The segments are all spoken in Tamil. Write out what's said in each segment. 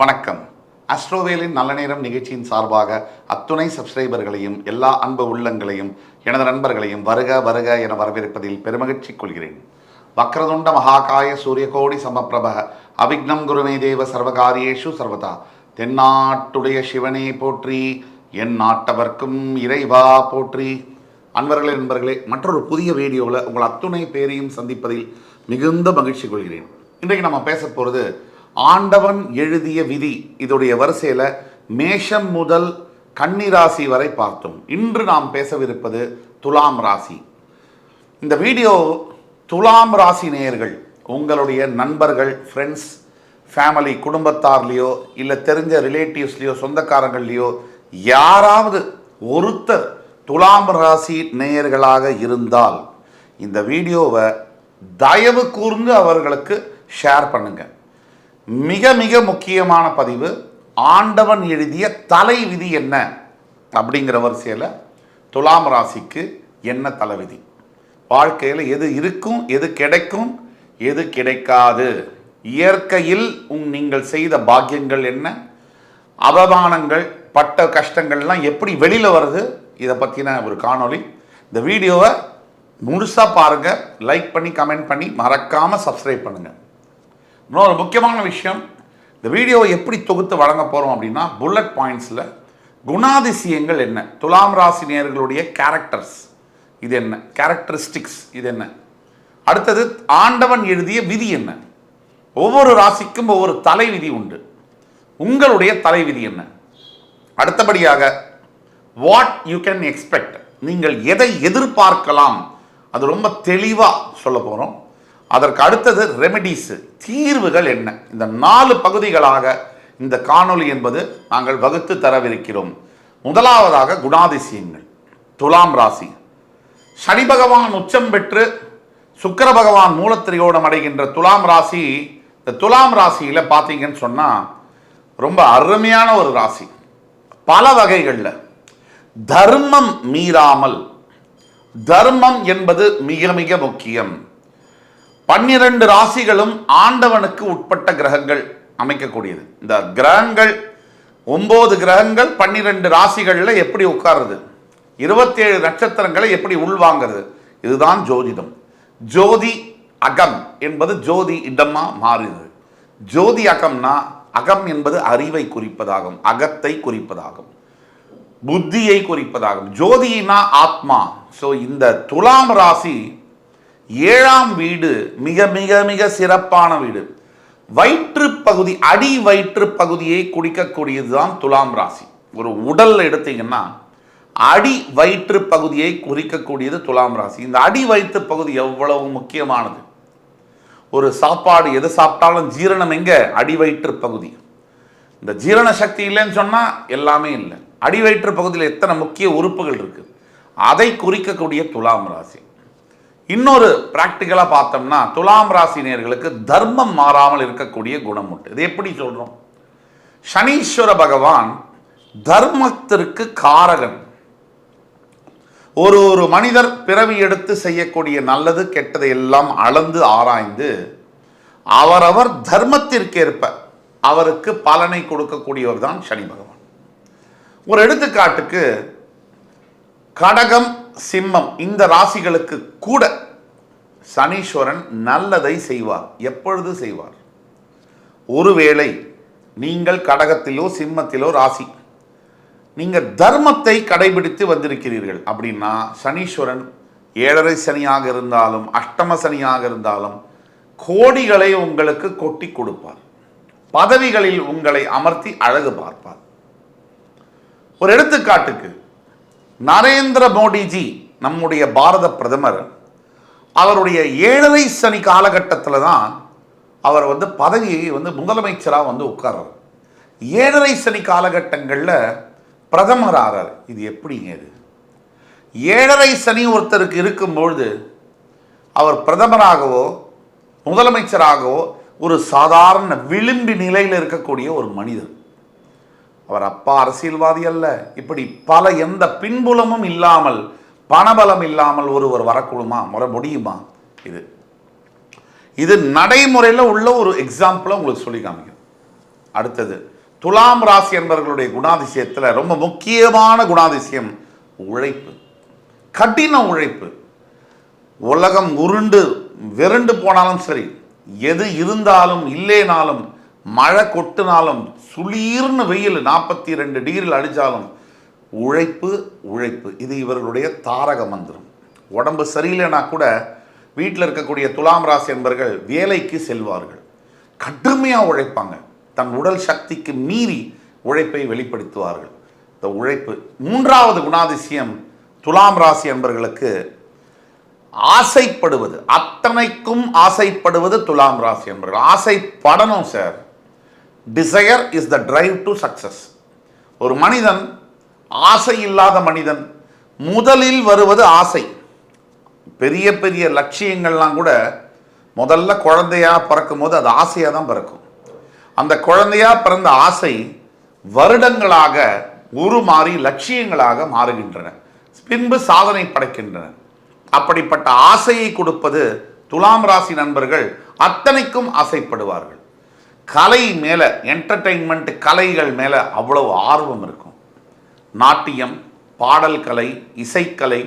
வணக்கம். அஸ்ட்ரோவேலின் நல்ல நேரம் நிகழ்ச்சியின் சார்பாக அத்துணை சப்ஸ்கிரைபர்களையும் எல்லா அன்பு உள்ளங்களையும் எனது நண்பர்களையும் வருக வருக என வரவேற்பதில் பெருமகிழ்ச்சி கொள்கிறேன். வக்ரதுண்ட மகாகாய சூரியகோடி சமப்பிரப அவிக்னம் குருமே தேவ சர்வகாரியேஷு சர்வதா. தென்னாட்டுடைய சிவனே போற்றி என் நாட்டவர்க்கும் இறைவா போற்றி. அன்பர்களே நண்பர்களே மற்றொரு புதிய வீடியோவில் உங்கள் அத்துணை பேரையும் சந்திப்பதில் மிகுந்த மகிழ்ச்சி கொள்கிறேன். இன்றைக்கு நம்ம பேச போகிறது ஆண்டவன் எழுதிய விதி. இதோடைய வரிசையில் மேஷம் முதல் கன்னிராசி வரை பார்த்தோம். இன்று நாம் பேசவிருப்பது துலாம் ராசி. இந்த வீடியோ துலாம் ராசி நேயர்கள் உங்களுடைய நண்பர்கள் ஃப்ரெண்ட்ஸ் ஃபேமிலி குடும்பத்தார்லேயோ இல்லை தெரிஞ்ச ரிலேட்டிவ்ஸ்லேயோ சொந்தக்காரங்கள்லையோ யாராவது ஒருத்தர் துலாம் ராசி நேயர்களாக இருந்தால் இந்த வீடியோவை தயவு கூர்ந்து அவர்களுக்கு ஷேர் பண்ணுங்கள் மிக மிக முக்கியமான பதிவு ஆண்டவன் எழுதிய தலை விதி என்ன? அப்படிங்கிற வரிசையில் துலாம் ராசிக்கு என்ன தலைவிதி வாழ்க்கையில் எது இருக்கும் எது கிடைக்கும் எது கிடைக்காது? இயற்கையில் உங் நீங்கள் செய்த பாக்கியங்கள் என்ன? அவமானங்கள் பட்ட கஷ்டங்கள்லாம் எப்படி வெளியில் வருது? இதை பற்றின ஒரு காணொளி. இந்த வீடியோவை முழுசாக பாருங்கள் லைக் பண்ணி கமெண்ட் பண்ணி மறக்காமல் சப்ஸ்கிரைப் பண்ணுங்கள் இன்னொரு முக்கியமான விஷயம் இந்த வீடியோவை எப்படி தொகுத்து வழங்க போகிறோம் அப்படின்னா புல்லட் பாயிண்ட்ஸில் குணாதிசயங்கள் என்ன? துலாம் ராசி நேர்களுடைய கேரக்டர்ஸ் இது என்ன? கேரக்டரிஸ்டிக்ஸ் இது என்ன? அடுத்தது ஆண்டவன் எழுதிய விதி என்ன? ஒவ்வொரு ராசிக்கும் ஒவ்வொரு தலை விதி உண்டு. உங்களுடைய தலை விதி என்ன? அடுத்தபடியாக வாட் யூ கேன் எக்ஸ்பெக்ட் நீங்கள் எதை எதிர்பார்க்கலாம்? அது ரொம்ப தெளிவாக சொல்ல போகிறோம் அதற்கு அடுத்தது ரெமெடிஸ் தீர்வுகள் என்ன? இந்த நாலு பகுதிகளாக இந்த காணொளி என்பது நாங்கள் வகுத்து தரவிருக்கிறோம். முதலாவதாக குணாதிசயங்கள் துலாம் ராசி. சனி பகவான் உச்சம் பெற்று சுக்கர பகவான் மூலத்திரையோடம் அடைகின்ற துலாம் ராசி இந்த துலாம் ராசியில் பார்த்தீங்கன்னு சொன்னால் ரொம்ப அருமையான ஒரு ராசி. பல வகைகளில். தர்மம் மீறாமல். தர்மம் என்பது மிக மிக முக்கியம். பன்னிரண்டு ராசிகளும் ஆண்டவனுக்கு உட்பட்ட கிரகங்கள் அமைக்கக்கூடியது. இந்த கிரகங்கள் ஒன்பது கிரகங்கள் பன்னிரெண்டு ராசிகளில் எப்படி உட்காருது? இருபத்தேழு நட்சத்திரங்களை எப்படி உள்வாங்கிறது? இதுதான் ஜோதிடம். ஜோதி அகம் என்பது ஜோதி இடமாக மாறுது. ஜோதி அகம்னா அகம் என்பது அறிவை குறிப்பதாகும் அகத்தை குறிப்பதாகும் புத்தியை குறிப்பதாகும். ஜோதினா ஆத்மா. ஸோ இந்த துலாம் ராசி ஏழாம் வீடு மிக மிக மிக சிறப்பான வீடு. வயிற்று பகுதி அடி வயிற்று பகுதியை குடிக்கக்கூடியது தான் துலாம் ராசி. ஒரு உடல் எடுத்தீங்கன்னா அடி வயிற்று பகுதியை குறிக்கக்கூடியது துலாம் ராசி. இந்த அடி வயிற்று பகுதி எவ்வளவு முக்கியமானது? ஒரு சாப்பாடு எது சாப்பிட்டாலும் ஜீரணம் எங்க? அடி வயிற்று பகுதி. இந்த ஜீரண சக்தி இல்லைன்னு சொன்னால் எல்லாமே இல்லை. அடி வயிற்று பகுதியில் எத்தனை முக்கிய உறுப்புகள் இருக்கு? அதை குறிக்கக்கூடிய துலாம் ராசி. இன்னொரு ப்ராக்டிக்கலாக பார்த்தோம்னா துலாம் ராசினியர்களுக்கு தர்மம் மாறாமல் இருக்கக்கூடிய குணம் உண்டு. இது எப்படி சொல்கிறோம் சனீஸ்வர பகவான் தர்மத்திற்கு காரகன். ஒரு ஒரு மனிதர் பிறவி எடுத்து செய்யக்கூடிய நல்லது கெட்டதை எல்லாம் அளந்து ஆராய்ந்து அவரவர் தர்மத்திற்கேற்ப அவருக்கு பலனை கொடுக்கக்கூடியவர் தான் சனி பகவான். ஒரு எடுத்துக்காட்டுக்கு கடகம் சிம்மம் இந்த ராசிகளுக்கு கூட சனீஸ்வரன் நல்லதை செய்வார். எப்பொழுது செய்வார்? ஒருவேளை நீங்கள் கடகத்திலோ சிம்மத்திலோ ராசி நீங்கள் தர்மத்தை கடைபிடித்து வந்திருக்கிறீர்கள் அப்படின்னா சனீஸ்வரன் ஏழரை சனியாக இருந்தாலும் அஷ்டம சனியாக இருந்தாலும் கோடிகளை உங்களுக்கு கொட்டி கொடுப்பார். பதவிகளில் உங்களை அமர்த்தி அழகு பார்ப்பார். ஒரு எடுத்துக்காட்டுக்கு நரேந்திர மோடிஜி நம்முடைய பாரத பிரதமர் அவருடைய ஏழரை சனி காலகட்டத்தில் தான் அவர் வந்து பதவியை வந்து முதலமைச்சராக வந்து உட்கார்றார். ஏழரை சனி காலகட்டங்களில் பிரதமர் ஆகிறார் இது எப்படிங்க இது? ஏழரை சனி ஒருத்தருக்கு இருக்கும்பொழுது அவர் பிரதமராகவோ முதலமைச்சராகவோ ஒரு சாதாரண விளிம்பி நிலையில் இருக்கக்கூடிய ஒரு மனிதர். அவர் அப்பா அரசியல்வாதி அல்ல. இப்படி பல எந்த பின்புலமும் இல்லாமல் பணபலம் இல்லாமல் ஒருவர் வரக்கூடுமா? வர முடியுமா? இது. இது நடைமுறையில் உள்ள ஒரு எக்ஸாம்பிளை உங்களுக்கு சொல்லி காமிக்கும் அடுத்தது துலாம் ராசி என்பவர்களுடைய குணாதிசயத்தில் ரொம்ப முக்கியமான குணாதிசயம் உழைப்பு. கடின உழைப்பு. உலகம் உருண்டு விரண்டு போனாலும் சரி எது இருந்தாலும் இல்லைனாலும் மழை கொட்டினாலும் சுளீர்னு வெயில் நாற்பத்தி ரெண்டு டிகிரியில் அடித்தாலும் உழைப்பு உழைப்பு. இது இவர்களுடைய தாரக மந்திரம். உடம்பு சரியில்லைனா கூட வீட்டில் இருக்கக்கூடிய துலாம் ராசி என்பர்கள் வேலைக்கு செல்வார்கள். கடுமையாக உழைப்பாங்க. தன் உடல் சக்திக்கு மீறி உழைப்பை வெளிப்படுத்துவார்கள். இந்த உழைப்பு. மூன்றாவது குணாதிசயம் துலாம் ராசி என்பர்களுக்கு ஆசைப்படுவது. அத்தனைக்கும் ஆசைப்படுவது துலாம் ராசி என்பர்கள். ஆசைப்படணும் sir. Desire is the drive to success ஒரு மனிதன் ஆசை இல்லாத மனிதன் முதலில் வருவது ஆசை. பெரிய பெரிய லட்சியங்கள்லாம் கூட முதல்ல குழந்தையாக பிறக்கும் போது அது ஆசையாக தான் பிறக்கும். அந்த குழந்தையாக பிறந்த ஆசை வருடங்களாக உருமாறி லட்சியங்களாக மாறுகின்றன. பின்பு சாதனை படைக்கின்றன. அப்படிப்பட்ட ஆசையை கொடுப்பது துலாம் ராசி நண்பர்கள் அத்தனைக்கும் ஆசைப்படுவார்கள். கலை மேலே என்டர்டெயின்மெண்ட் கலைகள் மேலே அவ்வளவு ஆர்வம் இருக்கும். நாட்டியம் பாடல் கலை இசைக்கலை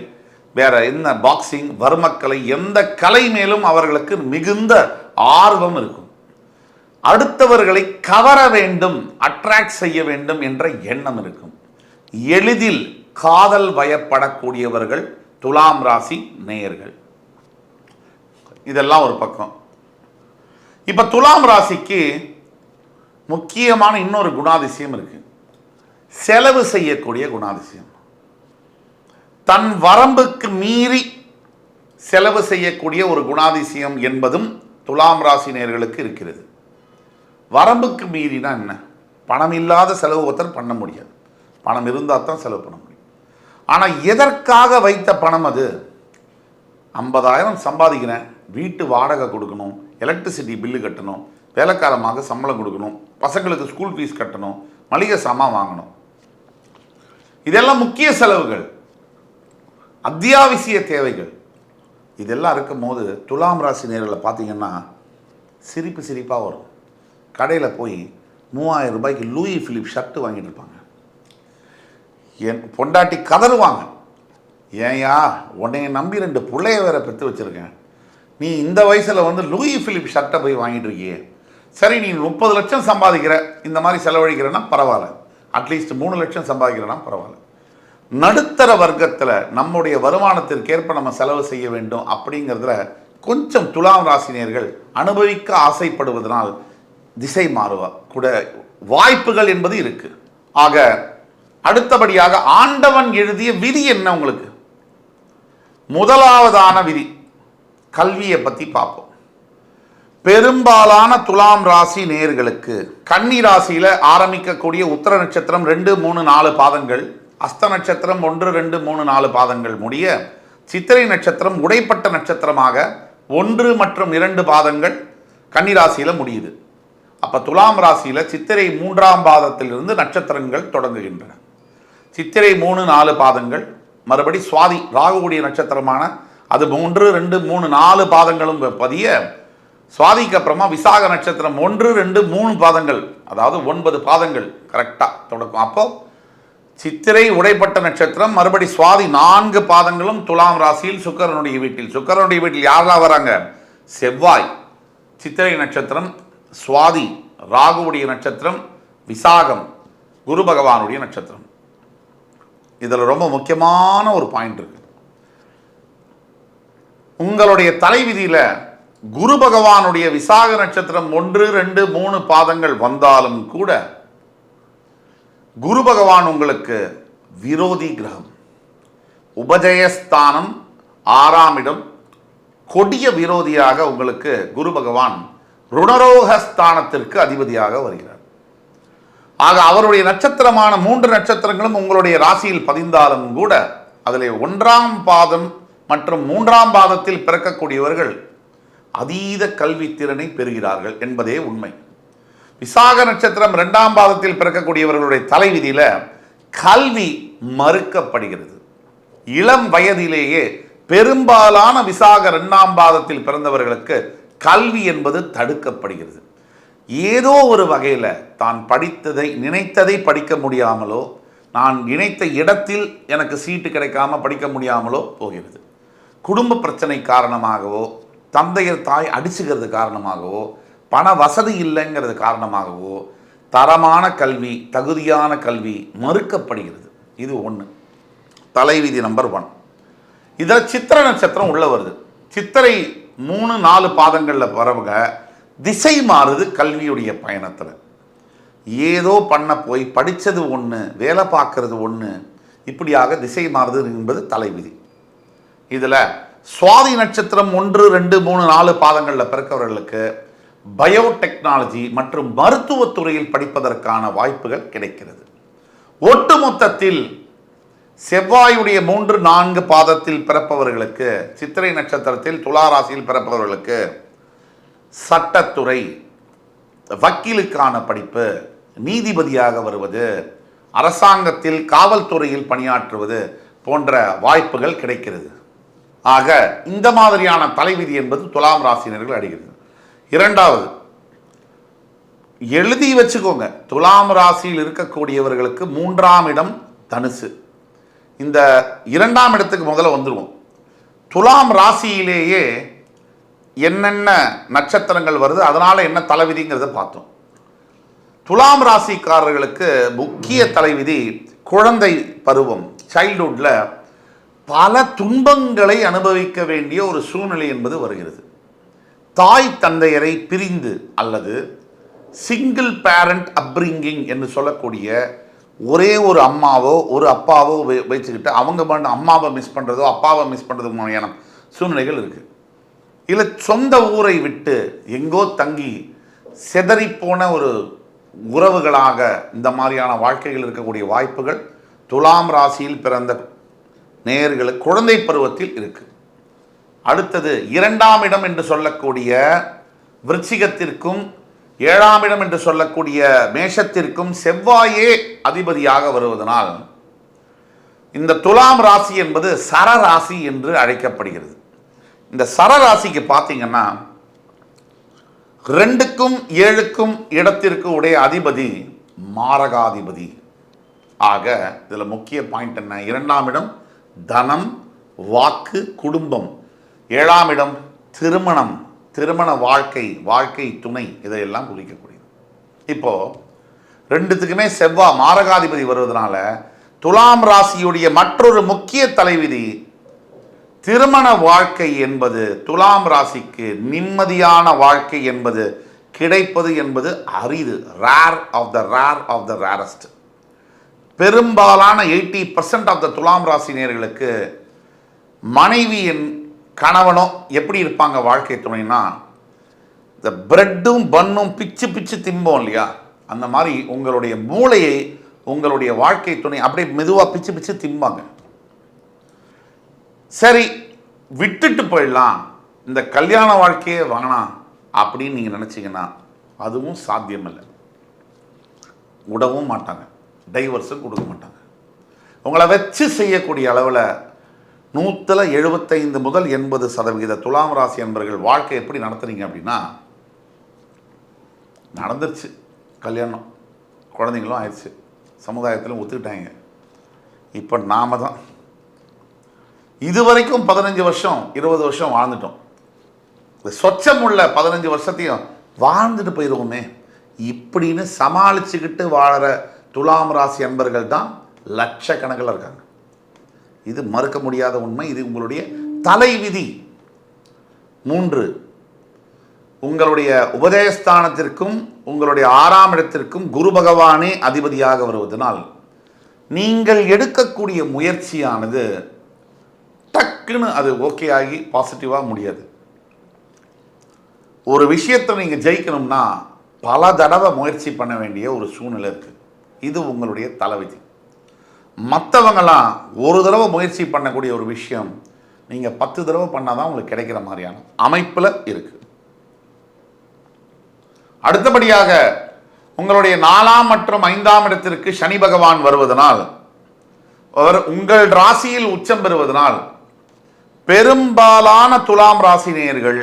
வேற என்ன பாக்ஸிங் வர்மக்கலை எந்த கலை மேலும் அவர்களுக்கு மிகுந்த ஆர்வம் இருக்கும். அடுத்தவர்களை கவர வேண்டும் அட்ராக்ட் செய்ய வேண்டும் என்ற எண்ணம் இருக்கும். எளிதில் காதல் வயப்படக்கூடியவர்கள் துலாம் ராசி நேயர்கள். இதெல்லாம் ஒரு பக்கம். இப்போ துலாம் ராசிக்கு முக்கியமான இன்னொரு குணாதிசயம் இருக்குது செலவு செய்யக்கூடிய குணாதிசயம். தன் வரம்புக்கு மீறி செலவு செய்யக்கூடிய ஒரு குணாதிசயம் என்பதும் துலாம் ராசினியர்களுக்கு இருக்கிறது. வரம்புக்கு மீறினா என்ன? பணம் இல்லாத செலவு ஒருத்தர் பண்ண முடியாது. பணம் இருந்தால் தான் செலவு பண்ண முடியும். ஆனால் எதற்காக வைத்த பணம் அது? ஐம்பதாயிரம் சம்பாதிக்கிறேன். வீட்டு வாடகை கொடுக்கணும். எலக்ட்ரிசிட்டி பில்லு கட்டணும் வேலைக்காரமாக சம்பளம் கொடுக்கணும் பசங்களுக்கு ஸ்கூல் ஃபீஸ் கட்டணும் மளிகை சாமான் வாங்கணும். இதெல்லாம் முக்கிய செலவுகள். அத்தியாவசிய தேவைகள். இதெல்லாம் இருக்கும் போது துலாம் ராசி நேரில் பார்த்தீங்கன்னா சிரிப்பு சிரிப்பாக வரும். கடையில் போய் மூவாயிரம் ரூபாய்க்கு லூயி ஃபிலிப் ஷர்ட்டு வாங்கிட்டு இருப்பாங்க. என் பொண்டாட்டி கதறுவாங்க ஏன்யா உன்னைய நம்பி ரெண்டு பிள்ளைய வேற பெற்று வச்சுருக்கேன். நீ இந்த வயசில் வந்து லூயி ஃபிலிப் ஷர்ட்டை போய் வாங்கிட்டு இருக்கியே. சரி நீ முப்பது லட்சம் சம்பாதிக்கிற. இந்த மாதிரி செலவழிக்கிறேன்னா பரவாயில்ல. அட்லீஸ்ட் மூணு லட்சம் சம்பாதிக்கிறேன்னா பரவாயில்ல. நடுத்தர வர்க்கத்தில் நம்முடைய வருமானத்திற்கேற்ப நம்ம செலவு செய்ய வேண்டும் அப்படிங்கிறதுல கொஞ்சம் துலாம் ராசினியர்கள் அனுபவிக்க ஆசைப்படுவதனால் திசை மாறுவா கூட வாய்ப்புகள் என்பது இருக்குது ஆக அடுத்தபடியாக ஆண்டவன் எழுதிய விதி என்ன உங்களுக்கு? முதலாவதான விதி. கல்வியை பற்றி பார்ப்போம் பெரும்பாலான துலாம் ராசி நேர்களுக்கு கன்னி ராசியில் ஆரம்பிக்கக்கூடிய உத்தர நட்சத்திரம் ரெண்டு மூணு நாலு பாதங்கள் அஸ்த நட்சத்திரம் ஒன்று ரெண்டு மூணு நாலு பாதங்கள் முடிய சித்திரை நட்சத்திரம் உடைப்பட்ட நட்சத்திரமாக ஒன்று மற்றும் இரண்டு பாதங்கள் கன்னிராசியில் முடியுது. அப்போ துலாம் ராசியில் சித்திரை மூன்றாம் பாதத்திலிருந்து நட்சத்திரங்கள் தொடங்குகின்றன. சித்திரை மூணு நாலு பாதங்கள் மறுபடி சுவாதி ராகுடைய நட்சத்திரமான அது மூன்று ரெண்டு மூணு நாலு பாதங்களும் பதிய சுவாதிக்கு அப்புறமா விசாக நட்சத்திரம் ஒன்று ரெண்டு மூணு பாதங்கள் அதாவது ஒன்பது பாதங்கள் கரெக்டாக தொடக்கும். அப்போ சித்திரை உடைப்பட்ட நட்சத்திரம் மறுபடி சுவாதி நான்கு பாதங்களும் துலாம் ராசியில் சுக்கரனுடைய வீட்டில். சுக்கரனுடைய வீட்டில் யாரெல்லாம் வராங்க? செவ்வாய் சித்திரை நட்சத்திரம் சுவாதி ராகுவுடைய நட்சத்திரம் விசாகம் குரு பகவானுடைய நட்சத்திரம். இதில் ரொம்ப முக்கியமான ஒரு பாயிண்ட் இருக்கு. உங்களுடைய தலைவிதியில் குரு பகவானுடைய விசாக நட்சத்திரம் ஒன்று ரெண்டு மூணு பாதங்கள் வந்தாலும் கூட குரு பகவான் உங்களுக்கு விரோதி கிரகம். உபஜயஸ்தானம் ஆறாம் இடம். கொடிய விரோதியாக உங்களுக்கு குரு பகவான் ருணரோகஸ்தானத்திற்கு அதிபதியாக வருகிறார். ஆக அவருடைய நட்சத்திரமான மூன்று நட்சத்திரங்களும் உங்களுடைய ராசியில் பதிந்தாலும் கூட அதில் ஒன்றாம் பாதம் மற்றும் மூன்றாம் பாதத்தில் பிறக்கக்கூடியவர்கள் அதீத கல்வி திறனை பெறுகிறார்கள் என்பதே உண்மை. விசாக நட்சத்திரம் இரண்டாம் பாதத்தில் பிறக்கக்கூடியவர்களுடைய தலைவிதியில் கல்வி மறுக்கப்படுகிறது. இளம் வயதிலேயே பெரும்பாலான விசாக இரண்டாம் பாதத்தில் பிறந்தவர்களுக்கு கல்வி என்பது தடுக்கப்படுகிறது. ஏதோ ஒரு வகையில் தான் படித்ததை நினைத்ததை படிக்க முடியாமலோ நான் நினைத்த இடத்தில் எனக்கு சீட்டு கிடைக்காம படிக்க முடியாமலோ போகிறது. குடும்ப பிரச்சனை காரணமாகவோ தந்தையர் தாய் அடிச்சுக்கிறது காரணமாகவோ பண வசதி இல்லைங்கிறது காரணமாகவோ தரமான கல்வி தகுதியான கல்வி மறுக்கப்படுகிறது. இது ஒன்று தலைவிதி நம்பர் ஒன். இதில் சித்திர நட்சத்திரம் உள்ளே வருது. சித்திரை மூணு நாலு பாதங்களில் வரவங்க திசை மாறுது கல்வியுடைய பயணத்தில். ஏதோ பண்ண போய் படித்தது ஒன்று வேலை பார்க்கறது ஒன்று இப்படியாக திசை மாறுது என்பது தலைவிதி. இதில் சுவாதி நட்சத்திரம் ஒன்று ரெண்டு மூணு நாலு பாதங்களில் பிறக்கவர்களுக்கு பயோடெக்னாலஜி மற்றும் மருத்துவத்துறையில் படிப்பதற்கான வாய்ப்புகள் கிடைக்கிறது. ஒட்டுமொத்தத்தில் செவ்வாயுடைய மூன்று நான்கு பாதத்தில் பிறப்பவர்களுக்கு சித்திரை நட்சத்திரத்தில் துலா ராசியில் பிறப்பவர்களுக்கு சட்டத்துறை வக்கீலுக்கான படிப்பு நீதிபதியாக வருவது அரசாங்கத்தில் காவல்துறையில் பணியாற்றுவது போன்ற வாய்ப்புகள் கிடைக்கிறது. ஆக இந்த மாதிரியான தலைவிதி என்பது துலாம் ராசினர்கள் அடைகிறது. இரண்டாவது எழுதி வச்சுக்கோங்க. துலாம் ராசியில் இருக்கக்கூடியவர்களுக்கு மூன்றாம் இடம் தனுசு. இந்த இரண்டாம் இடத்துக்கு முதல்ல வந்துடுவோம் துலாம் ராசியிலேயே என்னென்ன நட்சத்திரங்கள் வருது அதனால் என்ன தலைவிதிங்கிறத பார்த்தோம். துலாம் ராசிக்காரர்களுக்கு முக்கிய தலைவிதி குழந்தை பருவம் சைல்ட்ஹுட்டில் பல துன்பங்களை அனுபவிக்க வேண்டிய ஒரு சூழ்நிலை என்பது வருகிறது. தாய் தந்தையரை பிரிந்து அல்லது சிங்கிள் பேரண்ட் அப்ரிங்கிங் என்று சொல்லக்கூடிய ஒரே ஒரு அம்மாவோ ஒரு அப்பாவோ வை- வச்சுக்கிட்டு அவங்க பண்ண அம்மாவை மிஸ் பண்ணுறதோ அப்பாவை மிஸ் பண்ணுறது மாதிரியான சூழ்நிலைகள் இருக்குது இல்லை சொந்த ஊரை விட்டு எங்கோ தங்கி செதறிப்போன ஒரு உறவுகளாக இந்த மாதிரியான வாழ்க்கைகள் இருக்கக்கூடிய வாய்ப்புகள் துலாம் ராசியில் பிறந்த நேர்களுக்கு குழந்தை பருவத்தில் இருக்கு. அடுத்தது இரண்டாம் இடம் என்று சொல்லக்கூடிய விருச்சிகத்திற்கும் ஏழாம் இடம் என்று சொல்லக்கூடிய மேஷத்திற்கும் செவ்வாயே அதிபதியாக வருவதனால் இந்த துலாம் ராசி என்பது சரராசி என்று அழைக்கப்படுகிறது. இந்த சரராசிக்கு பார்த்தீங்கன்னா ரெண்டுக்கும் ஏழுக்கும் இடத்திற்கு உடைய அதிபதி மாரகாதிபதி. ஆக இதில் முக்கிய பாயிண்ட் என்ன? இரண்டாம் இடம் தனம் வாக்கு குடும்பம். ஏழாம் இடம் திருமணம். திருமண வாழ்க்கை வாழ்க்கை துணை இதையெல்லாம் குறிக்கக்கூடியது. இப்போது ரெண்டுத்துக்குமே செவ்வாய் மாரகாதிபதி வருவதனால துலாம் ராசியுடைய மற்றொரு முக்கிய தலைவிதி திருமண வாழ்க்கை என்பது துலாம் ராசிக்கு நிம்மதியான வாழ்க்கை என்பது கிடைப்பது என்பது அரிது. Rare of the rare of the rarest பெரும்பாலான எயிட்டி பர்சன்ட் ஆஃப் த துலாம் ராசினியர்களுக்கு மனைவியின் கணவனோ எப்படி இருப்பாங்க வாழ்க்கை துணைனா இந்த பிரெட்டும் பன்னும் பிச்சு பிச்சு திம்போம் இல்லையா? அந்த மாதிரி உங்களுடைய மூளையை உங்களுடைய வாழ்க்கை துணை அப்படியே மெதுவாக பிச்சு பிச்சு திம்பாங்க. சரி விட்டுட்டு போயிடலாம். இந்த கல்யாண வாழ்க்கையே வேணாம் அப்படின்னு நீங்கள் நினச்சிங்கன்னா அதுவும் சாத்தியமில்லை. விடவும் மாட்டாங்க. டைவர்ஸும் கொடுக்க மாட்டாங்க. உங்களை வச்சு செய்யக்கூடிய அளவில் நூற்றில் எழுபத்தைந்து முதல் எண்பது சதவிகித துலாம் ராசி என்பர்கள் வாழ்க்கை எப்படி நடத்துறீங்க அப்படின்னா நடந்துருச்சு. கல்யாணம் குழந்தைங்களும் ஆயிடுச்சு சமுதாயத்திலும் ஒத்துக்கிட்டாங்க. இப்போ நாம தான். இதுவரைக்கும் பதினஞ்சு வருஷம் இருபது வருஷம் வாழ்ந்துட்டோம். இந்த சொச்சம் உள்ள பதினஞ்சு வருஷத்தையும் வாழ்ந்துட்டு போயிடுவோமே இப்படின்னு சமாளிச்சுக்கிட்டு வாழற துலாம் ராசி அன்பர்கள் தான் லட்சக்கணக்கில் இருக்காங்க. இது மறுக்க முடியாத உண்மை. இது உங்களுடைய தலைவிதி. மூன்று உங்களுடைய உபதேசஸ்தானத்திற்கும் உங்களுடைய ஆறாம் இடத்திற்கும் குரு பகவானே அதிபதியாக வருவதனால் நீங்கள் எடுக்கக்கூடிய முயற்சியானது டக்குன்னு அது ஓகே ஆகி பாசிட்டிவாக முடியாது. ஒரு விஷயத்தை நீங்கள் ஜெயிக்கணும்னா பல தடவை முயற்சி பண்ண வேண்டிய ஒரு சூழ்நிலை இருக்குது இது உங்களுடைய தலைவிதி. மற்றவங்களாம் ஒரு தடவை முயற்சி பண்ணக்கூடிய ஒரு விஷயம் நீங்கள் பத்து தடவை பண்ணால் தான் உங்களுக்கு கிடைக்கிற மாதிரியான அமைப்பில் இருக்குது அடுத்தபடியாக உங்களுடைய நாலாம் மற்றும் ஐந்தாம் இடத்திற்கு சனி பகவான் வருவதனால் அவர் உங்கள் ராசியில் உச்சம் பெறுவதனால் பெரும்பாலான துலாம் ராசினியர்கள்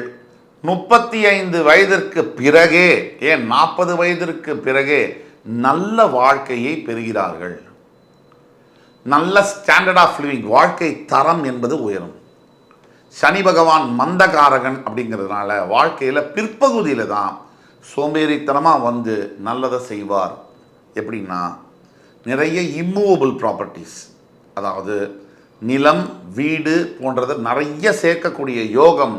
முப்பத்தி ஐந்து வயதிற்கு பிறகே ஏன் நாற்பது வயதிற்கு பிறகே நல்ல வாழ்க்கையை பெறுகிறார்கள். நல்ல ஸ்டாண்டர்ட் ஆஃப் லிவிங் வாழ்க்கை தரம் என்பது உயரும். சனி பகவான் மந்தகாரகன் அப்படிங்கிறதுனால வாழ்க்கையில் பிற்பகுதியில் தான் சோம்பேறித்தனமாக வந்து நல்லதை செய்வார். எப்படின்னா நிறைய இம்மூவபிள் ப்ராப்பர்ட்டிஸ் அதாவது நிலம் வீடு போன்றதை நிறைய சேர்க்கக்கூடிய யோகம்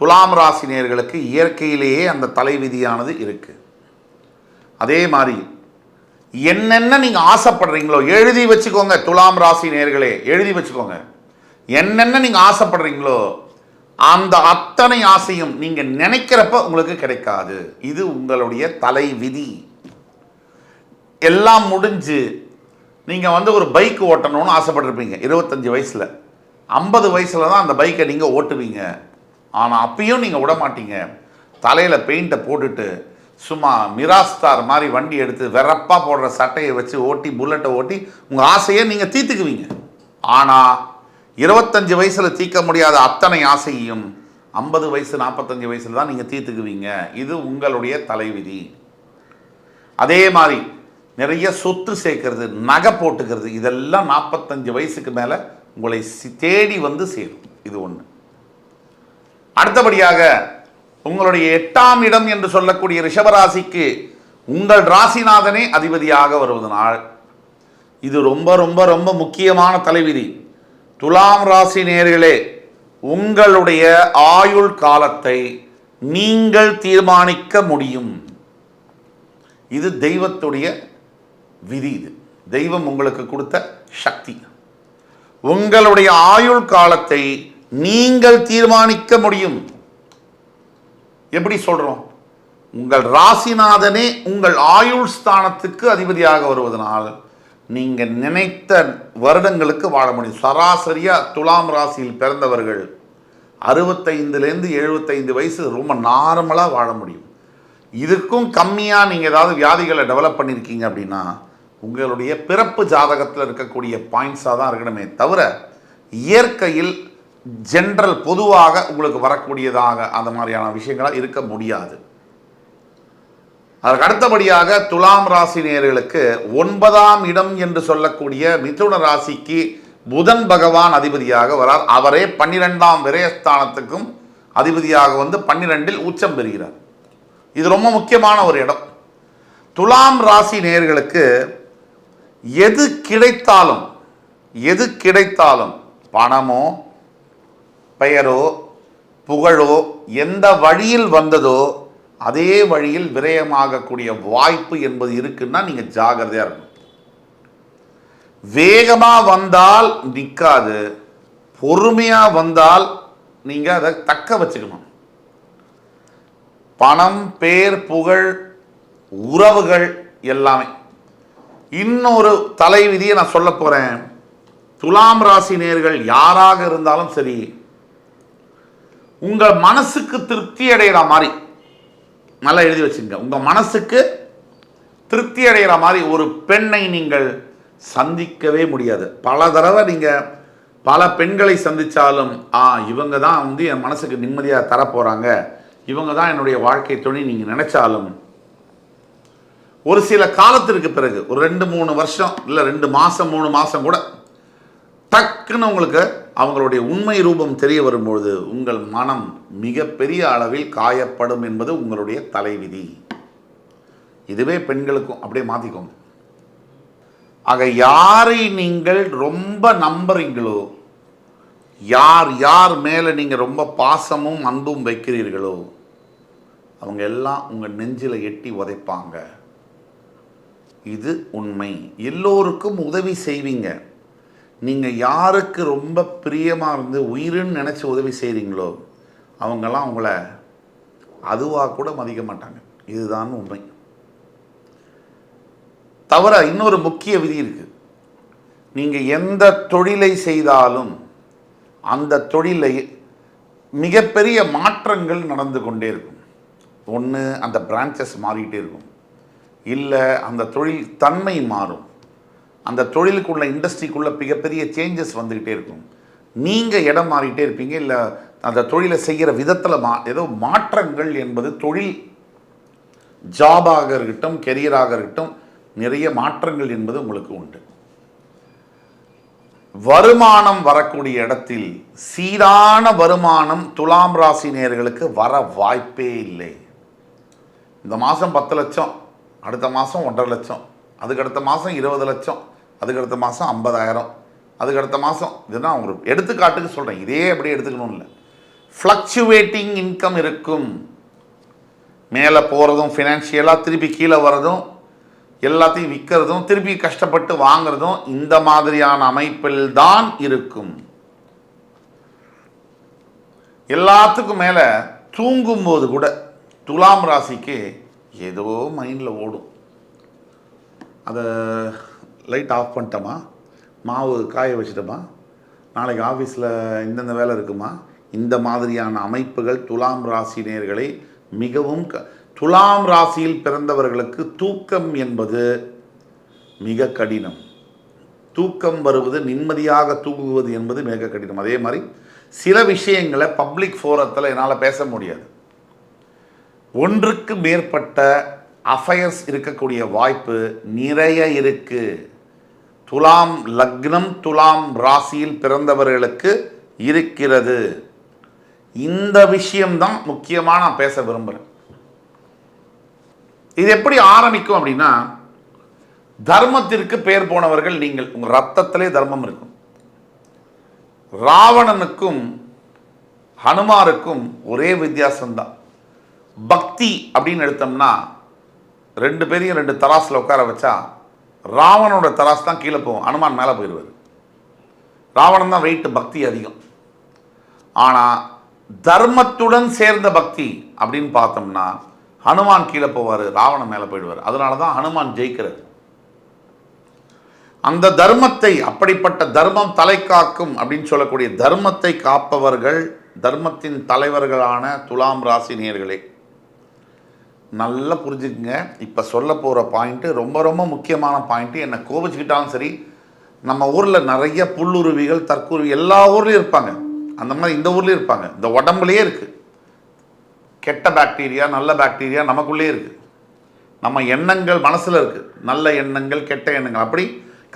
துலாம் ராசினியர்களுக்கு இயற்கையிலேயே அந்த தலைவிதியானது இருக்குது அதே மாதிரி என்னென்ன நீங்கள் ஆசைப்படுறீங்களோ எழுதி வச்சுக்கோங்க துலாம் ராசி நேர்களே எழுதி வச்சுக்கோங்க. என்னென்ன நீங்கள் ஆசைப்படுறீங்களோ அந்த அத்தனை ஆசையும் நீங்கள் நினைக்கிறப்ப உங்களுக்கு கிடைக்காது. இது உங்களுடைய தலை விதி எல்லாம் முடிஞ்சு நீங்கள் வந்து ஒரு பைக் ஓட்டணும்னு ஆசைப்பட்டிருப்பீங்க இருபத்தஞ்சி வயசில். ஐம்பது வயசில் தான் அந்த பைக்கை நீங்கள் ஓட்டுவீங்க. ஆனால் அப்பயும் நீங்கள் விட மாட்டீங்க தலையில் பெயிண்ட்டை போட்டுட்டு சும்மா மிராஸ்தார் மாதிரி வண்டி எடுத்து வெறப்பாக போடுற சட்டையை வச்சு ஓட்டி புல்லட்டை ஓட்டி உங்கள் ஆசையை நீங்கள் தீர்த்துக்குவீங்க. ஆனால் இருபத்தஞ்சி வயசில் தீர்க்க முடியாத அத்தனை ஆசையையும் ஐம்பது வயசு நாற்பத்தஞ்சு வயசில் தான் நீங்கள் தீர்த்துக்குவீங்க. இது உங்களுடைய தலைவிதி. அதே மாதிரி நிறைய சொத்து சேர்க்கறது நகை போட்டுக்கிறது இதெல்லாம் நாற்பத்தஞ்சு வயசுக்கு மேலே உங்களை தேடி வந்து சேரும். இது ஒன்று அடுத்தபடியாக உங்களுடைய எட்டாம் இடம் என்று சொல்லக்கூடிய ரிஷபராசிக்கு உங்கள் ராசிநாதனே அதிபதியாக வருவதனால் இது ரொம்ப ரொம்ப ரொம்ப முக்கியமான தலைவிதி. துலாம் ராசி நேர்களே உங்களுடைய ஆயுள் காலத்தை நீங்கள் தீர்மானிக்க முடியும். இது தெய்வத்துடைய விதி இது. தெய்வம் உங்களுக்கு கொடுத்த சக்தி. உங்களுடைய ஆயுள் காலத்தை நீங்கள் தீர்மானிக்க முடியும். எப்படி சொல்கிறோம் உங்கள் ராசிநாதனே உங்கள் ஆயுள் ஸ்தானத்துக்கு அதிபதியாக வருவதனால் நீங்கள் நினைத்த வருடங்களுக்கு வாழ முடியும். சராசரியாக துலாம் ராசியில் பிறந்தவர்கள் அறுபத்தைந்துலேருந்து எழுபத்தைந்து வயசு ரொம்ப நார்மலாக வாழ முடியும். இதுக்கும் கம்மியாக நீங்கள் ஏதாவது வியாதிகளை டெவலப் பண்ணியிருக்கீங்க அப்படின்னா உங்களுடைய பிறப்பு ஜாதகத்தில் இருக்கக்கூடிய பாயிண்ட்ஸாக தான் இருக்கணுமே தவிர இயற்கையில் ஜென்ரல் பொதுவாக உங்களுக்கு வரக்கூடியதாக அந்த மாதிரியான விஷயங்களாக இருக்க முடியாது. அதற்கு அடுத்தபடியாக துலாம் ராசி நேயர்களுக்கு ஒன்பதாம் இடம் என்று சொல்லக்கூடிய மிதுன ராசிக்கு புதன் பகவான் அதிபதியாக வரார். அவரே பன்னிரெண்டாம் விரயஸ்தானத்துக்கும் அதிபதியாக வந்து பன்னிரெண்டில் உச்சம் பெறுகிறார். இது ரொம்ப முக்கியமான ஒரு இடம். துலாம் ராசி நேயர்களுக்கு எது கிடைத்தாலும் எது கிடைத்தாலும் பணமோ பெயரோ புகழோ எந்த வழியில் வந்ததோ அதே வழியில் விரயமாகக்கூடிய வாய்ப்பு என்பது இருக்குன்னா நீங்கள் ஜாகிரதையாக இருக்கணும். வேகமாக வந்தால் நிற்காது பொறுமையாக வந்தால் நீங்கள் அதை தக்க வச்சுக்கணும். பணம் பேர் புகழ் உறவுகள் எல்லாமே. இன்னொரு தலைவிதியை நான் சொல்ல போகிறேன் துலாம் ராசி நேர்கள் யாராக இருந்தாலும் சரி உங்கள் மனசுக்கு திருப்தி அடைகிற மாதிரி நல்லா எழுதி வச்சுங்க. உங்கள் மனசுக்கு திருப்தி அடைகிற மாதிரி ஒரு பெண்ணை நீங்கள் சந்திக்கவே முடியாது. பல தடவை நீங்கள் பல பெண்களை சந்தித்தாலும் ஆ இவங்க தான் வந்து என் மனசுக்கு நிம்மதியாக தரப்போகிறாங்க இவங்க தான் என்னுடைய வாழ்க்கை துணை நீங்கள் நினச்சாலும் ஒரு சில காலத்திற்கு பிறகு ஒரு ரெண்டு மூணு வருஷம் இல்லை ரெண்டு மாதம் மூணு மாதம் கூட டக்குன்னு உங்களுக்கு அவங்களுடைய உண்மை ரூபம் தெரிய வரும்பொழுது உங்கள் மனம் மிகப்பெரிய அளவில் காயப்படும் என்பது உங்களுடைய தலைவிதி. இதுவே பெண்களுக்கும் அப்படியே மாற்றிக்கோங்க ஆக யாரை நீங்கள் ரொம்ப நம்புறீங்களோ யார் யார் மேலே நீங்கள் ரொம்ப பாசமும் அன்பும் வைக்கிறீர்களோ அவங்க எல்லாம் உங்கள் நெஞ்சில் எட்டி உதைப்பாங்க. இது உண்மை. எல்லோருக்கும் உதவி செய்வீங்க. நீங்கள் யாருக்கு ரொம்ப பிரியமாக இருந்து உயிருன்னு நினச்சி உதவி செய்கிறீங்களோ அவங்கெல்லாம் உங்களை அதுவாக கூட மதிக்க மாட்டாங்க. இதுதான் உண்மை. தவிர இன்னொரு முக்கிய விதி இருக்குது நீங்கள் எந்த தொழிலை செய்தாலும் அந்த தொழிலை மிகப்பெரிய மாற்றங்கள் நடந்து கொண்டே இருக்கும். ஒன்று அந்த பிரான்ச்சஸ் மாறிக்கிட்டே இருக்கும். இல்லை அந்த தொழில் தன்மை மாறும். அந்த தொழிலுக்குள்ள இண்டஸ்ட்ரிக்குள்ள மிகப்பெரிய சேஞ்சஸ் வந்துக்கிட்டே இருக்கும். நீங்கள் இடம் மாறிட்டே இருப்பீங்க இல்லை அந்த தொழிலை செய்கிற விதத்தில் மா ஏதோ மாற்றங்கள் என்பது தொழில் ஜாபாக இருக்கட்டும் கெரியராக இருக்கட்டும் நிறைய மாற்றங்கள் என்பது உங்களுக்கு உண்டு. வருமானம் வரக்கூடிய இடத்தில் சீரான வருமானம் துலாம் ராசி நேர்களுக்கு வர வாய்ப்பே இல்லை. இந்த மாதம் பத்து லட்சம் அடுத்த மாதம் ஒன்றரை லட்சம் அதுக்கு அடுத்த மாதம் இருபது லட்சம் அதுக்கு அடுத்த மாதம் ஐம்பதாயிரம். அதுக்கு அடுத்த மாதம் இதுதான் ஒரு எடுத்துக்காட்டுக்கு சொல்கிறேன் இதே அப்படியே எடுத்துக்கணும் இல்லை. ஃப்ளக்சுவேட்டிங் இன்கம் இருக்கும். மேலே போகிறதும் ஃபினான்ஷியலாக திருப்பி கீழே வர்றதும் எல்லாத்தையும் விற்கிறதும் திருப்பி கஷ்டப்பட்டு வாங்குறதும் இந்த மாதிரியான அமைப்பில் தான் இருக்கும். எல்லாத்துக்கும் மேலே தூங்கும்போது கூட துலாம் ராசிக்கு ஏதோ மைண்டில் ஓடும். அதை லைட் ஆஃப் பண்ணிட்டோமா? மாவு காய வச்சிட்டோமா? நாளைக்கு ஆஃபீஸில் இந்தந்த வேலை இருக்குமா? இந்த மாதிரியான அமைப்புகள் துலாம் ராசி மிகவும் க துலாம் ராசியில் பிறந்தவர்களுக்கு தூக்கம் என்பது மிக கடினம். தூக்கம் வருவது நிம்மதியாக தூங்குவது என்பது மிக கடினம். அதே மாதிரி சில விஷயங்களை பப்ளிக் ஃபோரத்தில் என்னால் பேச முடியாது. ஒன்றுக்கு மேற்பட்ட அஃபயர்ஸ் இருக்கக்கூடிய வாய்ப்பு நிறைய இருக்குது துலாம் லக்னம் துலாம் ராசியில் பிறந்தவர்களுக்கு இருக்கிறது. இந்த விஷயம்தான் முக்கியமாக நான் பேச விரும்புகிறேன் இது எப்படி ஆரம்பிக்கும் அப்படின்னா தர்மத்திற்கு பேர் போனவர்கள் நீங்கள் உங்கள் ரத்தத்திலே தர்மம் இருக்கும். ராவணனுக்கும் ஹனுமாருக்கும் ஒரே வித்தியாசம்தான். பக்தி அப்படின்னு எடுத்தோம்னா ரெண்டு பேரையும் ரெண்டு தராசில் உட்கார வச்சா ராவணோட தராசு தான் கீழே போகும். ஹனுமான் மேலே போயிடுவார். ராவணன் தான் வெயிட்டு பக்தி அதிகம். ஆனால் தர்மத்துடன் சேர்ந்த பக்தி அப்படின்னு பார்த்தோம்னா ஹனுமான் கீழே போவார் ராவணன் மேலே போயிடுவார். அதனால தான் ஹனுமான் ஜெயிக்கிறார். அந்த தர்மத்தை அப்படிப்பட்ட தர்மம் தலை காக்கும் அப்படின்னு சொல்லக்கூடிய தர்மத்தை காப்பவர்கள் தர்மத்தின் தலைவர்களான துலாம் ராசினியர்களே. நல்லா புரிஞ்சுக்குங்க. இப்போ சொல்ல போகிற பாயிண்ட்டு ரொம்ப ரொம்ப முக்கியமான பாயிண்ட்டு என்னை கோபிச்சுக்கிட்டாலும் சரி நம்ம ஊரில் நிறைய புல்லுருவிகள் தற்குருவி எல்லா ஊர்லேயும் இருப்பாங்க. அந்த மாதிரி இந்த ஊர்லேயும் இருப்பாங்க. இந்த உடம்புலையே இருக்குது கெட்ட பாக்டீரியா நல்ல பாக்டீரியா நமக்குள்ளேயே இருக்குது நம்ம எண்ணங்கள் மனசில் இருக்குது நல்ல எண்ணங்கள் கெட்ட எண்ணங்கள். அப்படி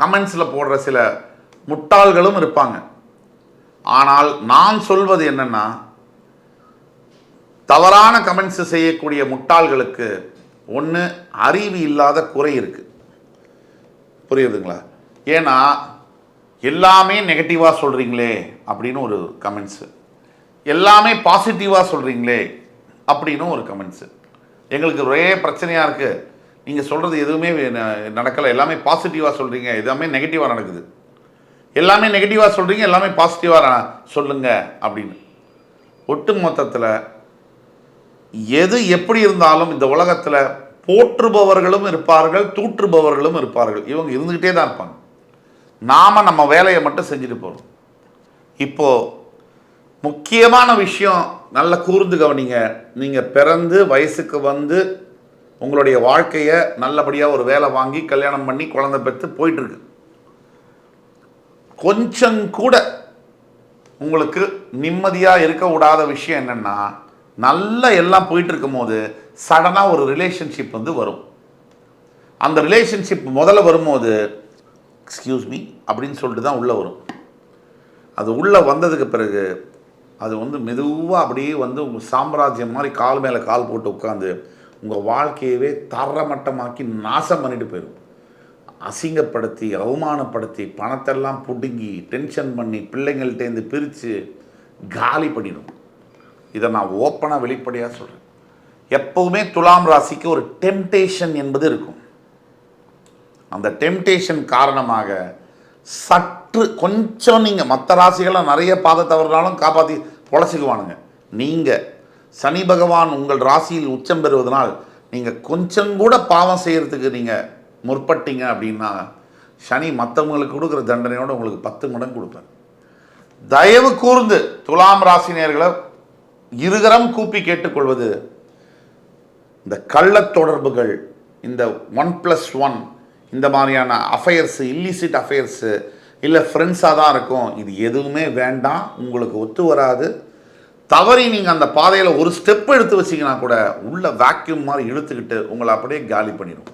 கமெண்ட்ஸில் போடுற சில முட்டாள்களும் இருப்பாங்க. ஆனால் நான் சொல்வது என்னென்னா தவறான கமெண்ட்ஸ் செய்யக்கூடிய முட்டாள்களுக்கு ஒன்று அறிவு இல்லாத குறை இருக்குது புரியுதுங்களா? ஏன்னா எல்லாமே நெகட்டிவாக சொல்கிறீங்களே அப்படின்னு ஒரு கமெண்ட்ஸு எல்லாமே பாசிட்டிவாக சொல்கிறீங்களே அப்படின்னு ஒரு கமெண்ட்ஸு எங்களுக்கு ஒரே பிரச்சனையாக இருக்குது நீங்கள் சொல்கிறது எதுவுமே ந- நடக்கலை. எல்லாமே பாசிட்டிவாக சொல்கிறீங்க எல்லாமே நெகட்டிவாக நடக்குது. எல்லாமே நெகட்டிவாக சொல்கிறீங்க எல்லாமே பாசிட்டிவாக சொல்லுங்கள் அப்படின்னு. ஒட்டு மொத்தத்தில் எது எப்படி இருந்தாலும் இந்த உலகத்தில் போற்றுபவர்களும் இருப்பார்கள் தூற்றுபவர்களும் இருப்பார்கள். இவங்க இருந்துக்கிட்டே தான் இருப்பாங்க. நாம் நம்ம வேலையை மட்டும் செஞ்சுட்டு போகிறோம் இப்போது முக்கியமான விஷயம் நல்ல கூர்ந்து கவனிங்க. நீங்கள் பிறந்து வயசுக்கு வந்து உங்களுடைய வாழ்க்கையை நல்லபடியாக ஒரு வேலை வாங்கி கல்யாணம் பண்ணி குழந்தை பெற்று போயிட்டுருக்கு. கொஞ்சம் கூட உங்களுக்கு நிம்மதியாக இருக்கக்கூடாத விஷயம் என்னென்னா நல்லா எல்லாம் போயிட்டு இருக்கும்போது சடனாக ஒரு ரிலேஷன்ஷிப் வந்து வரும். அந்த ரிலேஷன்ஷிப் முதல்ல வரும்போது எக்ஸ்கியூஸ் மீ அப்படின்னு சொல்லிட்டு தான் உள்ளே வரும். அது உள்ளே வந்ததுக்கு பிறகு அது வந்து மெதுவாக அப்படியே வந்து உங்கள் சாம்ராஜ்யம் மாதிரி கால் மேலே கால் போட்டு உட்காந்து உங்கள் வாழ்க்கையவே தரமட்டமாக்கி நாசம் பண்ணிட்டு போயிடும் அசிங்கப்படுத்தி அவமானப்படுத்தி பணத்தெல்லாம் பிடுங்கி டென்ஷன் பண்ணி பிள்ளைங்கள்ட்டேருந்து பிரித்து காலி பண்ணிடும். இதை நான் ஓப்பனாக வெளிப்படையாக சொல்கிறேன் எப்போவுமே துலாம் ராசிக்கு ஒரு டெம்டேஷன் என்பது இருக்கும். அந்த டெம்டேஷன் காரணமாக சற்று கொஞ்சம் நீங்கள் மற்ற ராசிகளை நிறைய பாத தவறுனாலும் காப்பாற்றி பொழைச்சிக்குவானுங்க. நீங்கள் சனி பகவான் உங்கள் ராசியில் உச்சம் பெறுவதனால் நீங்கள் கொஞ்சம் கூட பாவம் செய்கிறதுக்கு நீங்கள் முற்பட்டீங்க அப்படின்னா சனி மற்றவங்களுக்கு கொடுக்குற தண்டனையோடு உங்களுக்கு பத்து மடங்கு கொடுப்பேன் தயவு கூர்ந்து துலாம் ராசினியர்களை இருகரம் கூப்பி கேட்டுக்கொள்வது இந்த கள்ள தொடர்புகள் இந்த ஒன் ப்ளஸ் ஒன் இந்த மாதிரியான அஃபயர்ஸு இல்லிசிட் அஃபயர்ஸு இல்லை ஃப்ரெண்ட்ஸாக தான் இருக்கும். இது எதுவுமே வேண்டாம். உங்களுக்கு ஒத்து வராது. தவறி நீங்கள் அந்த பாதையில் ஒரு ஸ்டெப் எடுத்து வச்சீங்கன்னா கூட உள்ள வேக்யூம் மாதிரி இழுத்துக்கிட்டு உங்களை அப்படியே காலி பண்ணிடும்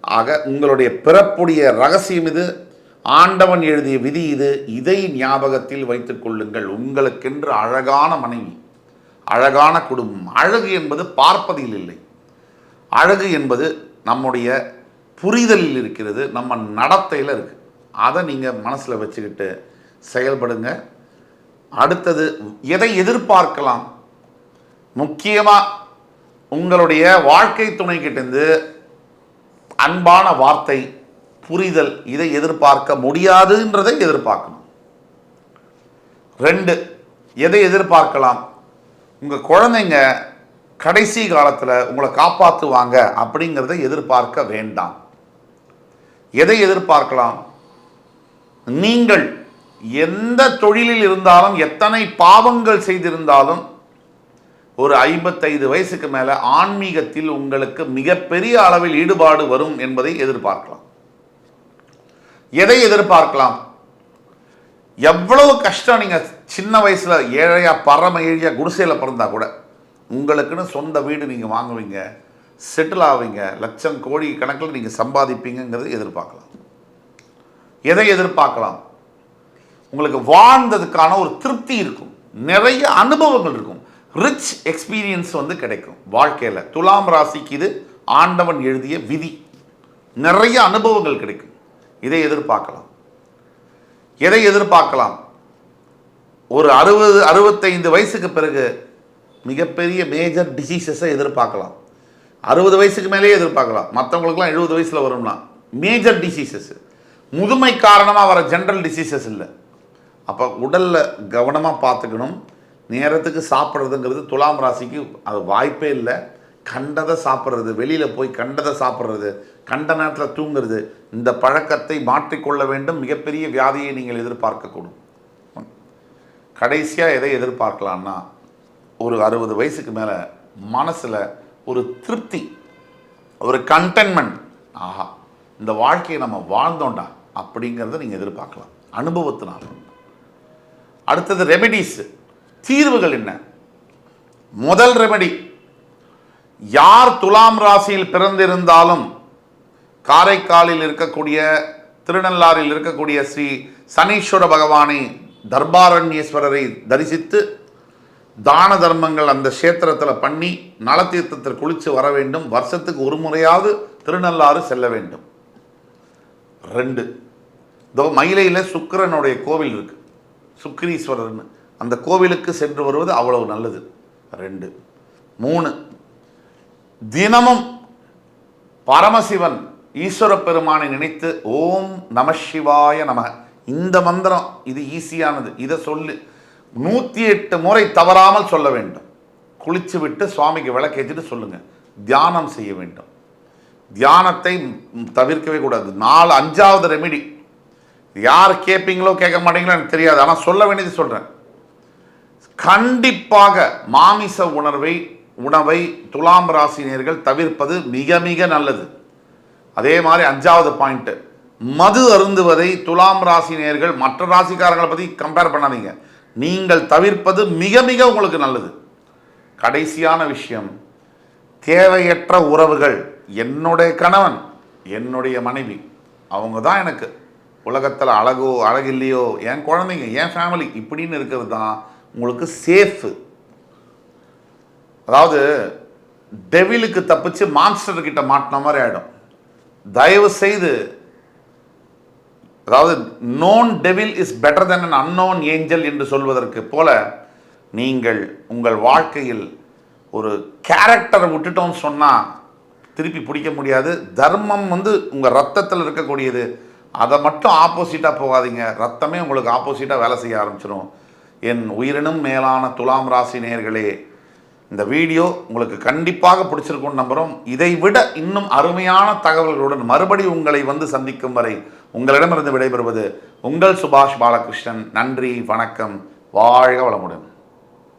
ஆக உங்களுடைய பிறப்புடைய ரகசியம் இது. ஆண்டவன் எழுதிய விதி இது. இதை ஞாபகத்தில் வைத்துக் கொள்ளுங்கள். உங்களுக்கென்று அழகான மனைவி அழகான குடும்பம். அழகு என்பது பார்ப்பதில் இல்லை. அழகு என்பது நம்முடைய புரிதலில் இருக்கிறது நம்ம நடத்தையில் இருக்குது அதை நீங்கள் மனசில் வச்சுக்கிட்டு செயல்படுங்க. அடுத்தது எதை எதிர்பார்க்கலாம்? முக்கியமாக உங்களுடைய வாழ்க்கை துணைக்கிட்டேருந்து அன்பான வார்த்தை புரிதல் இதை எதிர்பார்க்க முடியாதுன்றதை எதிர்பார்க்கணும். ரெண்டு எதை எதிர்பார்க்கலாம்? உங்கள் குழந்தைங்க கடைசி காலத்தில் உங்களை காப்பாற்றுவாங்க அப்படிங்கிறத எதிர்பார்க்க வேண்டாம். எதை எதிர்பார்க்கலாம்? நீங்கள் எந்த தொழிலில் இருந்தாலும் எத்தனை பாவங்கள் செய்திருந்தாலும் ஒரு ஐம்பத்தைந்து வயசுக்கு மேலே ஆன்மீகத்தில் உங்களுக்கு மிகப்பெரிய அளவில் ஈடுபாடு வரும் என்பதை எதிர்பார்க்கலாம். எதை எதிர்பார்க்கலாம்? எவ்வளவு கஷ்டம் நீங்கள் சின்ன வயசில் ஏழையா பரம ஏழையாக குடிசையில் பிறந்தா கூட உங்களுக்குன்னு சொந்த வீடு நீங்கள் வாங்குவீங்க செட்டில் ஆவீங்க லட்சம் கோடி கணக்கில் நீங்கள் சம்பாதிப்பீங்கிறது எதிர்பார்க்கலாம். எதை எதிர்பார்க்கலாம்? உங்களுக்கு வாழ்ந்ததுக்கான ஒரு திருப்தி இருக்கும். நிறைய அனுபவங்கள் இருக்கும். ரிச் எக்ஸ்பீரியன்ஸ் வந்து கிடைக்கும் வாழ்க்கையில். துலாம் ராசிக்கு இது ஆண்டவன் எழுதிய விதி. நிறைய அனுபவங்கள் கிடைக்கும். இதை எதிர்பார்க்கலாம். எதை எதிர்பார்க்கலாம்? ஒரு அறுபது அறுபத்தைந்து வயசுக்கு பிறகு மிகப்பெரிய மேஜர் டிசீசஸை எதிர்பார்க்கலாம். அறுபது வயசுக்கு மேலேயே எதிர்பார்க்கலாம். மற்றவங்களுக்குலாம் எழுபது வயசில் வரும்னா மேஜர் டிசீசஸ் முதுமை காரணமாக வர ஜென்ரல் டிசீசஸ் இல்லை. அப்போ உடலில் கவனமாக பார்த்துக்கணும். நேரத்துக்கு சாப்பிட்றதுங்கிறது துலாம் ராசிக்கு அது வாய்ப்பே இல்லை. கண்டதை சாப்பிட்றது வெளியில் போய் கண்டதை சாப்பிட்றது கண்ட நேரத்தில் தூங்குறது. இந்த பழக்கத்தை மாற்றிக்கொள்ள வேண்டும். மிகப்பெரிய வியாதியை நீங்கள் எதிர்பார்க்கக்கூடும். கடைசியாக எதை எதிர்பார்க்கலான்னா ஒரு அறுபது வயசுக்கு மேலே மனசில் ஒரு திருப்தி ஒரு கண்டென்மெண்ட் ஆஹா இந்த வாழ்க்கையை நம்ம வாழ்ந்தோண்டா அப்படிங்கிறத நீங்கள் எதிர்பார்க்கலாம். அனுபவத்தினால். அடுத்தது ரெமெடிஸ் தீர்வுகள் என்ன? முதல் ரெமெடி யார் துலாம் ராசியில் பிறந்திருந்தாலும் காரைக்காலில் இருக்கக்கூடிய திருநள்ளாறில் இருக்கக்கூடிய ஸ்ரீ சனீஸ்வர பகவானை தர்பாரண்யேஸ்வரரை தரிசித்து தான தர்மங்கள் அந்த கஷேத்திரத்தில் பண்ணி நலத்தீர்த்தத்தில் குளித்து வர வேண்டும். வருஷத்துக்கு ஒரு முறையாவது திருநள்ளாறு செல்ல வேண்டும். ரெண்டு இதோ மயிலையில் சுக்கிரனுடைய கோவில் இருக்குது சுக்ரீஸ்வரர்னு அந்த கோவிலுக்கு சென்று வருவது அவ்வளவு நல்லது. ரெண்டு மூணு தினமும் பரமசிவன் ஈஸ்வர பெருமானை நினைத்து ஓம் நம சிவாய நம இந்த மந்திரம் இது ஈஸியானது. இதை சொல்லு நூற்றி எட்டு முறை தவறாமல் சொல்ல வேண்டும். குளிச்சு விட்டு சுவாமிக்கு விளக்கேற்றிட்டு சொல்லுங்க. தியானம் செய்ய வேண்டும். தியானத்தை தவிர்க்கவே கூடாது. நாலு அஞ்சாவது ரெமிடி யார் கேட்பீங்களோ கேட்க மாட்டீங்களோ எனக்கு தெரியாது. ஆனால் சொல்ல வேண்டியது சொல்கிறேன் கண்டிப்பாக மாமிச உணர்வை உணவை துலாம் ராசினியர்கள் தவிர்ப்பது மிக மிக நல்லது. அதே மாதிரி அஞ்சாவது பாயிண்ட் மது அருந்துவதை துலாம் ராசினியர்கள் மற்ற ராசிக்காரங்களை பற்றி கம்பேர் பண்ணாதீங்க. நீங்கள் தவிர்ப்பது மிக மிக உங்களுக்கு நல்லது. கடைசியான விஷயம் தேவையற்ற உறவுகள். என்னுடைய கணவன் என்னுடைய மனைவி அவங்க தான் எனக்கு. உலகத்தில் அழகோ அழகில்லையோ என் குழந்தைங்க என் ஃபேமிலி இப்படின்னு இருக்கிறது தான் உங்களுக்கு சேஃபு அதாவது டெவிலுக்கு தப்பிச்சு மான்ஸ்டர்கிட்ட மாட்டின மாதிரி ஆகிடும் தயவு செய்து அதாவது known devil is better than an unknown angel என்று சொல்வதற்கு போல நீங்கள் உங்கள் வாழ்க்கையில் ஒரு கேரக்டரை விட்டுட்டோம்னு சொன்னால் திருப்பி பிடிக்க முடியாது. தர்மம் வந்து உங்கள் ரத்தத்தில் இருக்கக்கூடியது. அதை மட்டும் ஆப்போசிட்டாக போகாதீங்க. ரத்தமே உங்களுக்கு ஆப்போசிட்டாக வேலை செய்ய ஆரம்பிச்சிடும் என் உயிரினும் மேலான துலாம் ராசி நேர்களே இந்த வீடியோ உங்களுக்கு கண்டிப்பாக பிடிச்சிருக்கும்னு நம்புகிறோம் இதை விட இன்னும் அருமையான தகவல்களுடன் மறுபடி உங்களை வந்து சந்திக்கும் வரை உங்களிடமிருந்து விடைபெறுவது உங்கள் சுபாஷ் பாலகிருஷ்ணன். நன்றி வணக்கம். வாழ்க வளமுடன்.